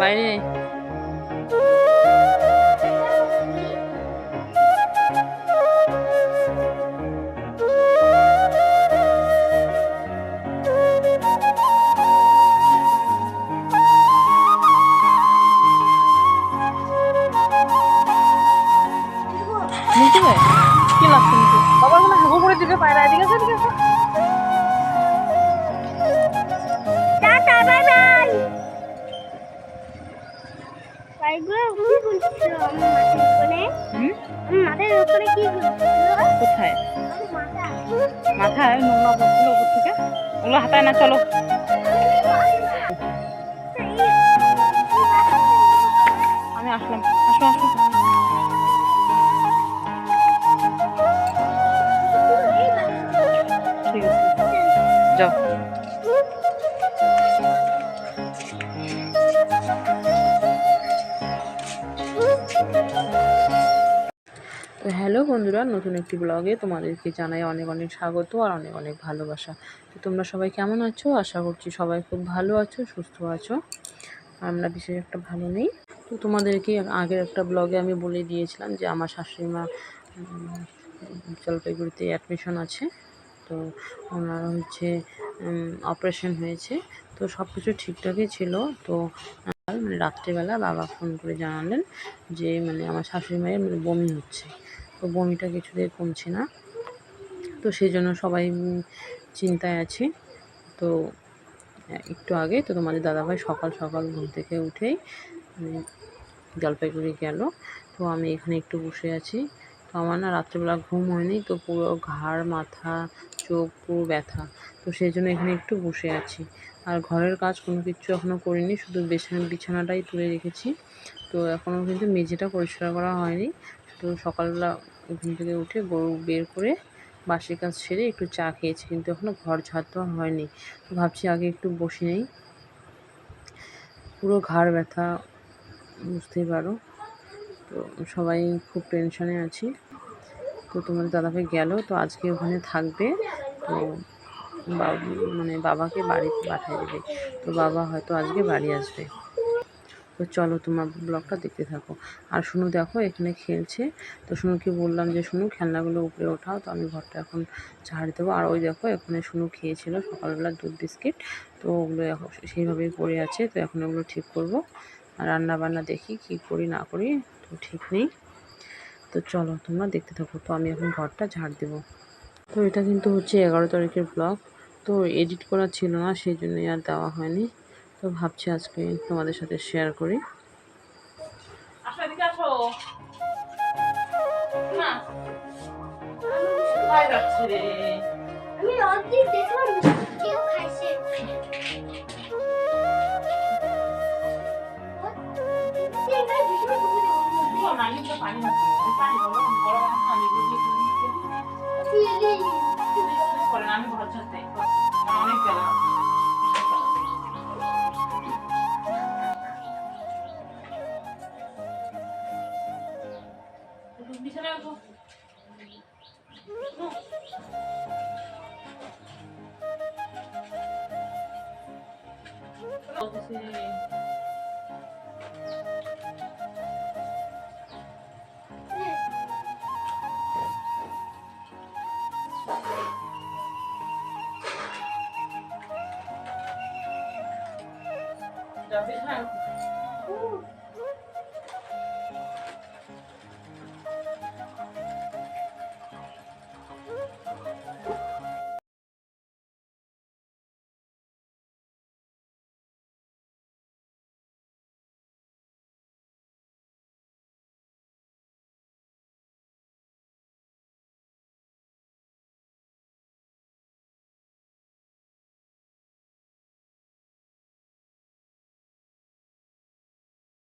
বাইরে কি লাগছে নিতে বাবা ওখানে হাগু করে দিবে পায়রা এদিকে আছে এদিকে কোথায়? মাথা। মাথায়? নোংরা পড়ছিল উপর থেকে। ওগুলো হাতায় না চলো। আমি আসলাম। আসো আসো। ঠিক আছে। যাও। হ্যালো বন্ধুরা, নতুন একটি ব্লগে তোমাদেরকে জানাই অনেক অনেক স্বাগত আর অনেক অনেক ভালোবাসা। তো তোমরা সবাই কেমন আছো? আশা করছি সবাই খুব ভালো আছো, সুস্থ আছো। আমরা বিশেষ একটা ভালো নেই। তো তোমাদেরকে আগের একটা ব্লগে আমি বলে দিয়েছিলাম যে আমার শাশুড়ি মা জলপাইগুড়িতে অ্যাডমিশন আছে। তো ওনার হচ্ছে অপারেশন হয়েছে। তো সব কিছু ঠিকঠাকই ছিল। তো রাত্রেবেলা বাবা ফোন করে জানালেন যে মানে আমার শাশুড়ি মায়ের মানে বমি হচ্ছে। তো বমিটা কিছুতেই কমছে না। তো সেই জন্য সবাই চিন্তায় আছি। তো একটু আগে তো তোমাদের দাদাভাই সকাল সকাল ঘুম থেকে উঠেই উম, জলপাইগুড়ি গেল। তো আমি এখানে একটু বসে আছি। তো আমার না রাত্রেবেলা ঘুম হয়নি তো পুরো ঘাড় মাথা চোখ পুরো ব্যথা। তো সেই জন্য এখানে একটু বসে আছি। আর ঘরের কাজ কোনো কিছু এখনও করিনি, শুধু বিছানা বিছানাটাই তুলে রেখেছি। তো এখনও কিন্তু মেঝেটা পরিষ্কার করা হয়নি। শুধু সকালবেলা ঘুম থেকে উঠে গরু বের করে বাসি কাজ সেরে একটু চা খেয়েছি, কিন্তু এখনও ঘর ঝাড় দেওয়া হয়নি। ভাবছি আগে একটু বসে নেই। পুরো ঘাড় ব্যথা, বুঝতেই পারো। তো সবাই খুব টেনশনে আছি। তো তোমাদের দাদাভাই গেল, তো আজকে ওখানে থাকবে। তো মানে বাবাকে বাড়িতে পাঠিয়ে দেবে। তো বাবা হয়তো আজকে বাড়ি আসবে। তো চলো তোমার ব্লগটা দেখতে থাকো। আর শুনু দেখো, এখানে খেলছে। তো শুনুকে বললাম যে শুনু খেলনাগুলো উপরে ওঠাও। তো আমি ঘরটা এখন ঝাড় দেবো। আর ওই দেখো, এখানে শুনু খেয়েছিল সকালবেলা দুধ, বিস্কিট। তো ওগুলো এখন সেইভাবেই পড়ে আছে। তো এখন ওগুলো ঠিক করব। আর রান্না বান্না দেখি কি করি, না করি, তো ঠিক নেই। তো চলো, তোমরা দেখতে থাকো। তো আমি এখন ঘরটা ঝাড় দেবো। তো এটা কিন্তু হচ্ছে এগারো তারিখের ব্লগ। তো এডিট করা ছিল না সেই জন্যই আর দেওয়া হয়নি। তো ভাবছি আজকে তোমাদের সাথে শেয়ার করি। আসো এদিকে 哦。好的。嗯。打开。